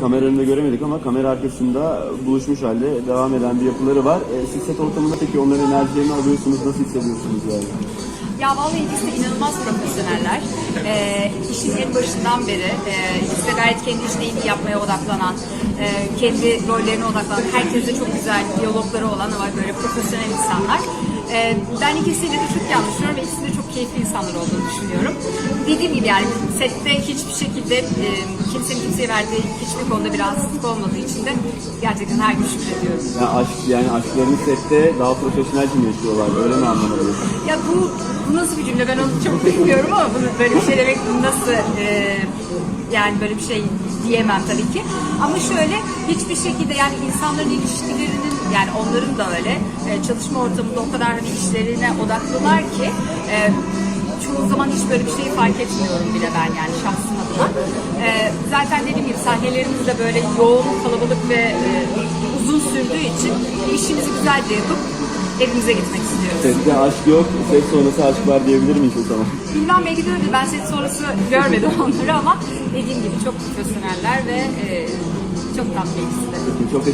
kamera önünde göremedik ama kamera arkasında buluşmuş halde devam eden bir yapıları var. E, siz set ortamında peki onların enerjilerini alıyorsunuz, nasıl hissediyorsunuz yani? Ya vallahi ikisi de inanılmaz profesyoneller. Ee, işin en başından beri e, ikisi de gayet kendi işini iyi yapmaya odaklanan, e, kendi rollerine odaklanan, herkesle çok güzel diyalogları olan ama böyle profesyonel Ee, ben ikisiyle de çok iyi anlaşıyorum ve ikisi de çok keyifli insanlar olduğunu düşünüyorum. Dediğim gibi yani sette hiçbir şekilde e, kimsenin kimseye verdiği hiçbir konuda bir rahatsızlık olmadığı için de gerçekten her gün şükrediyorum. Yani aşk yani aşklarını sette daha profesyonelce mi yaşıyorlar? Öyle mi anlamalıyız? Ya bu, bu nasıl bir cümle ben onu çok bilmiyorum ama bunu böyle bir şey demek nasıl e, yani böyle bir şey diyemem tabii ki. Ama şöyle hiçbir şekilde yani insanların ilişkilerinin onların da öyle e, çalışma ortamında o kadar hani işlerine odaklılar ki e, çoğu zaman hiç böyle bir şeyi fark etmiyorum bile ben yani şahsım adına. E, zaten dediğim gibi sahnelerimiz de böyle yoğun, kalabalık ve e, uzun sürdüğü için işimizi güzelce yapıp evimize gitmek istiyoruz. Sette aşk yok, set sonrası aşk var diyebilir miyiz o zaman? Bilmem belki de öyle. Ben set sonrası görmedim onları ama dediğim gibi çok profesyoneller ve e, çok tatlı ikisi de. Çok